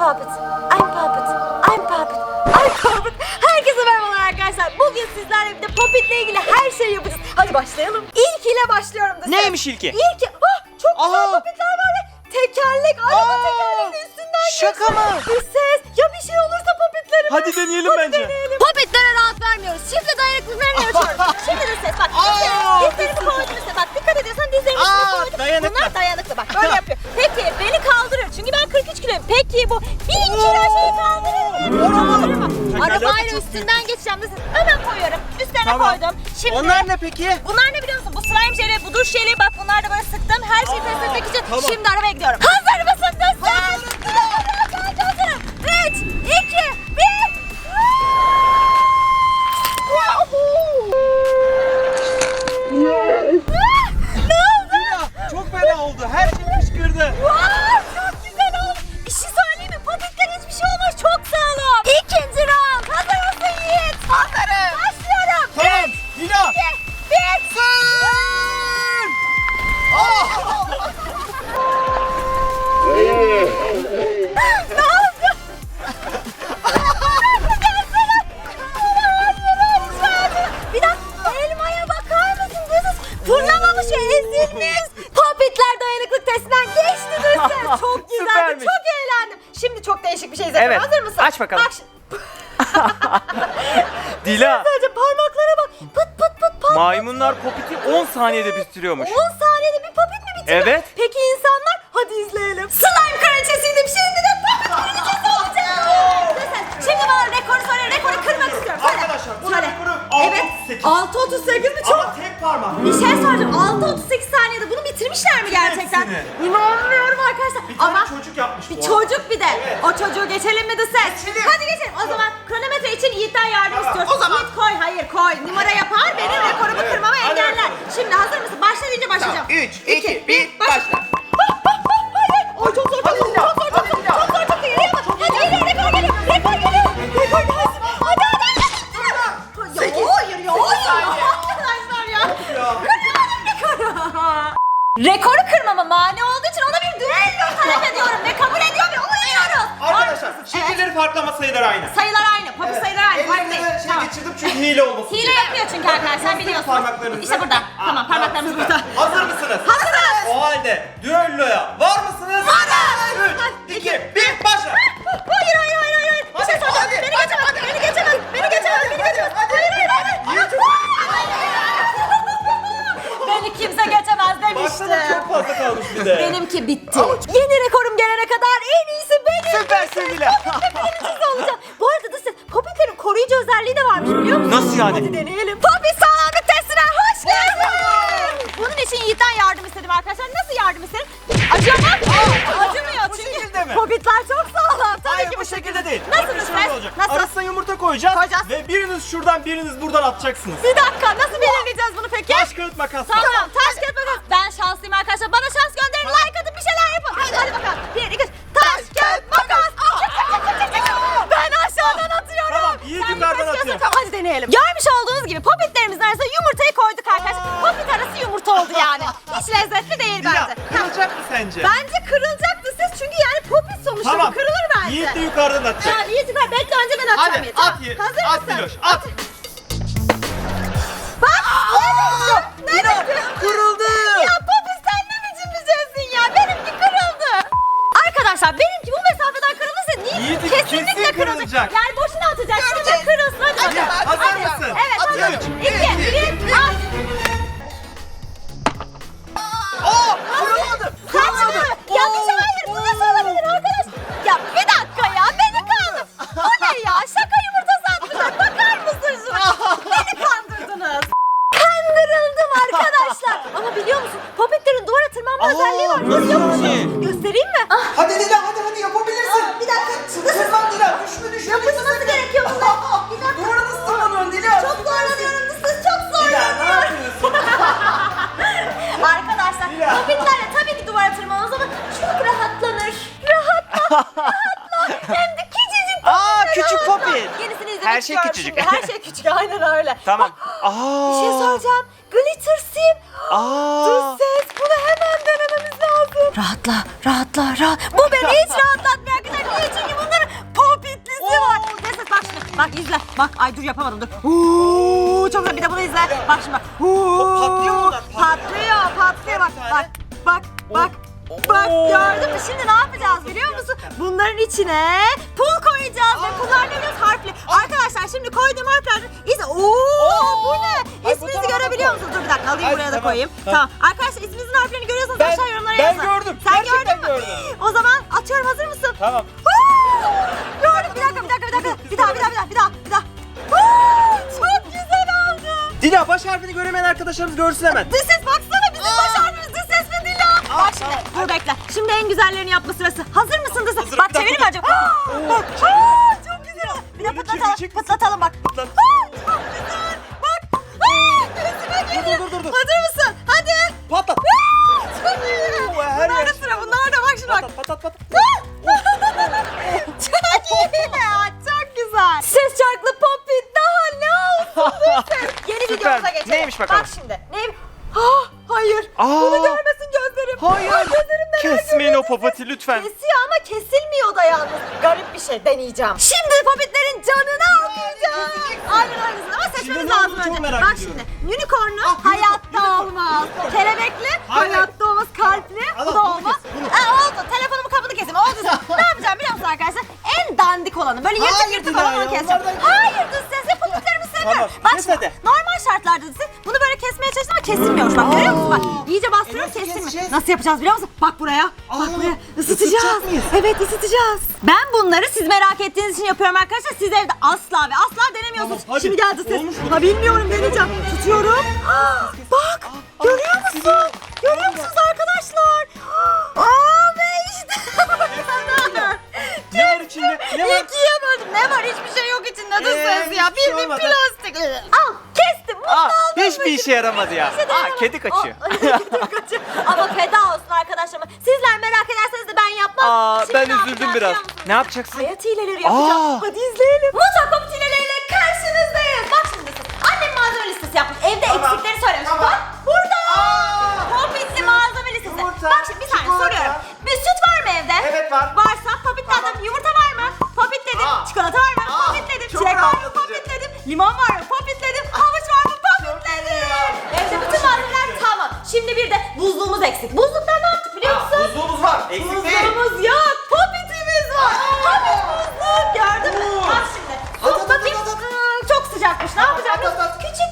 puppet. I'm puppet. I'm puppet. I'm puppet. Herkese merhabalar arkadaşlar. Bugün sizlerle bir de Puppet'le ilgili her şeyi yapacağız. Hadi başlayalım. İlk ile başlıyorum da. Neymiş ilki? İlki. Ah, çok güzel. Puppet'ler var ve tekerlek, araba Aa. tekerleğinin üstünden Şaka mı? Bir ses. Ya bir şey olursa Puppet'lerim. Hadi deneyelim Hadi bence. deneyelim. Çok üstünden geçeceğim. Hemen koyuyorum. Üstlerine Tamam. koydum. Şimdi Onlar ne peki? Bunlar ne biliyor musun? Bu slime jeli, bu duş jeli. Bak bunlar da böyle sıktım. Her şeyi test etmek için. tamam. Şimdi arabaya gidiyorum. Hazır mısın Bir. Ne oldu? Bir dakika elmaya bakar mısın? This fırlamamış ezilmiş. Puppetler dayanıklık testinden geçti Düzse. Çok güzeldi. Süpermiş. Çok eğlendim. Şimdi çok değişik bir şey izleyeceğim. Evet. Hazır mısın? Aç bakalım. Bak. Dila. Maymunlar popiti 10 saniyede bitiriyormuş. 10 saniyede bir puppet mi bitiriyor? Evet. Peki insanlar? Hadi izleyelim. Slime kraliçesiydim. Şimdi de puppet kraliçesi olacağım. Lütfen. Şimdi bana rekoru söyle. Rekoru kırmak istiyorum. Söyle. Arkadaşlar, bunun Söyle. rekoru Evet. 6.38. 6.38 mi? Çok Ama tek parmak. Bir şey soracağım. 6.38 saniyede bunu bitirmişler mi gerçekten? Hepsini. İnanmıyorum arkadaşlar. Bir tane çocuk yapmış bir bu çocuk bir de. Evet. O çocuğu geçelim mi de ses? Geçelim. Hadi geçelim. O zaman kronometre için Yiğit'ten yardım Tamam, istiyoruz. o zaman. Yiğit koy, hayır koy. Numara yapar, benim rekorumu evet. kırmamı Hadi engeller. bakalım. Şimdi hazır mısın? Başla deyince başlayacağım. 3, 2, 1, başla. Şekilleri farklı ama sayılar aynı. Sayılar aynı. Papi sayılar aynı. Fark değil. Ellerine şey Tamam. geçirdim çünkü hile olmasın. Hile yapıyor çünkü arkadaşlar biliyorsunuz. Parmaklarınızı. İşte burada. Aa, Tamam parmaklarımız süper. burada. Hazır mısınız? Hazırız. O halde düelloya var mısınız? Varız. 3, 2, 1, başla. Hayır hayır hayır hayır. Bir şey Hadi, soracağım. hadi, Beni hadi, geçemez. Beni geçemez. Beni geçemez. Beni geçemez. Hayır hayır hayır. Yiğit. Beni kimse geçemez demişti. Baksana çok fazla kalmış bir de. Benimki bitti. Yeni rekorum gelene kadar en iyisi benim. Süpersin Dila. Birincisi olacağım. Bu arada da siz Poppet'lerin koruyucu özelliği de varmış biliyor musunuz? Nasıl yani? Hadi deneyelim. Poppet sağlamlık testine hoş geldin. Bunun için Yiğit'ten yardım istedim arkadaşlar. Nasıl yardım istedim? Mu? Acımıyor bu çünkü. şekilde mi? Poppet'ler çok sağlam. Tabii Hayır ki bu şekilde değil. Nasıl Bakın şöyle olacak. Nasıl? Arasına yumurta koyacağız. Koyacağız. Ve biriniz şuradan biriniz buradan atacaksınız. Bir dakika nasıl belirleyeceğiz bunu peki? Taş kağıt makas. Tamam taş kağıt makas. Ben şanslıyım arkadaşlar. Bana şans gönderin. Like Deneyelim. Görmüş olduğunuz gibi popitlerimizin arasına yumurtayı koyduk arkadaşlar. Popit arası yumurta oldu yani. Hiç lezzetli değil Dila bence. kırılacak mı sence? Bence kırılacaktı siz çünkü yani popit sonuçta Tamam. bu kırılır bence. Yiğit de yukarıdan atacak. Tamam Yiğit yukarı. Bekle önce ben atacağım Hadi Yiğit. at Tamam. Yiğit. Hazır At mısın? Diloş at. Bak! Ne Dila kırıldı. Ya Poppy sen ne biçim bir şeysin ya? Benimki kırıldı. Arkadaşlar benimki bu mesafeden kırılırsa niye? Yiğit'in Kesinlikle kesin kırılacak. kırılacak. Yani Göstereyim mi? Ah, Hadi Dila hadi hadi yapabilirsin. bir dakika. Tırman Dila düşme düşme. Yapılması gerekiyor bunlar. Bir dakika. Duvara nasıl tırmanıyorsun Dila? Çok zorlanıyorum. Siz çok Dila ne zorlanıyorum. yapıyorsun? Arkadaşlar Dila. popitlerle tabii ki duvara tırmanmaz ama çok rahatlanır. Rahatla. rahatla. Hem de küçücük Aa, küçük popit. Yenisini izlemek Her şey istiyorum küçücük. şimdi. Her şey küçük. Aynen öyle. Tamam. Aa. Bir şey soracağım. Glitter sim. Aa. Hemen denememiz lazım. Rahatla, rahatla, rahat. Bu beni hiç rahatlatmıyor arkadaşlar. Niye? Çünkü izle. Bak ay dur yapamadım dur. Huu, çok güzel bir de bunu izle. Bak şimdi bak. Huu, patlıyor mu? Patlıyor patlıyor bak bak bak bak. Bak gördün mü şimdi ne yapacağız biliyor musun? Bunların içine pul koyacağız ve biliyoruz harfli. Arkadaşlar şimdi koyduğum harfler izle. Oo, bu ne? İsminizi görebiliyor musunuz? Dur bir dakika alayım Ay, buraya da tamam, koyayım. tamam. Tamam. Arkadaşlar isminizin harflerini görüyorsanız Ben- aşağı yorumlara ben yazın. gördüm. Sen Gerçekten gördün mü? gördüm. O zaman atıyorum hazır mısın? Tamam. Gördüm bir dakika bir dakika bir dakika. Bir daha bir daha bir daha bir daha bir daha. Aa, Çok güzel oldu. Dila baş harfini göremeyen arkadaşlarımız görsün hemen. Dış ses baksana bizim baş harfimiz dış ses mi Dila? Bak şimdi dur bekle. Şimdi en güzellerini yapma sırası. Hazır mısın dış ses? Hazırım. Bak Bir mi acaba? Aa, Bak. Aa, Çok güzel. Bir de Böyle pıtlatalım. çevirecek misin? Pıtlatalım bak. Aa, Çok güzel. Bak. Aa, gözüme geliyor. dur, dur, dur. Hazır mısın? Bakalım? Bak şimdi. Ne? Ah, hayır. Aa. Bunu görmesin gözlerim. Hayır. Ay, gözlerim neler Kesmeyin o papati lütfen. Kesiyor ama kesilmiyor da yalnız. Garip bir şey deneyeceğim. Şimdi popitlerin canını okuyacağım. Aynen aynen ama ne lazım önce. Bak şimdi. Unicorn'u hayatta olmaz. Kelebekli hayatta nasıl yapacağız biliyor musun? Bak buraya. Bak Aa, buraya. Isıtacağız. mıyız? Evet ısıtacağız. Ben bunları siz merak ettiğiniz için yapıyorum arkadaşlar. Siz evde asla ve asla denemiyorsunuz. Tamam, hadi. Şimdi geldi ses. Olmuş mu? Ha bilmiyorum deneyeceğim. Tutuyorum. Ah, Bak görüyor musun? Görüyor musunuz arkadaşlar? Aa ve işte. Ne var içinde? Ne var? İkiye böldüm. Ne var? Hiçbir şey yok içinde. Dur Ee, ses ya. hiçbir şey olmadı. plastik. Al kestim. Mutlu Aa, oldum. hiçbir işe yaramadı ya. Aa, kedi kaçıyor. Kedi kaçıyor. Aa, ben üzüldüm biraz. Ne yapacaksın? Hayat hileleri yapacağım. Aa. Hadi izleyelim. Mutfak kapı hileleriyle karşınızdayız. Bak şimdi siz. Annem malzeme listesi yapmış. Evde Tamam, eksikleri söylemiş. tamam. Bak burada. Aa. Popitli malzeme listesi. Yumurta, Bak şimdi bir saniye çikolata. soruyorum. Bir süt var mı evde? Evet, var. Varsa popit dedim. Yumurta var mı? Popit dedim. Aa. Çikolata var mı? Aa, Popit dedim. çok Çilek var mı? rahatlatıcı. Popit dedim. Limon var mı? Popit dedim. Havuç var mı? Popit dedim. Evde bütün malzemeler tamam. Şimdi bir de buzluğumuz eksik. Buzluktan Küçük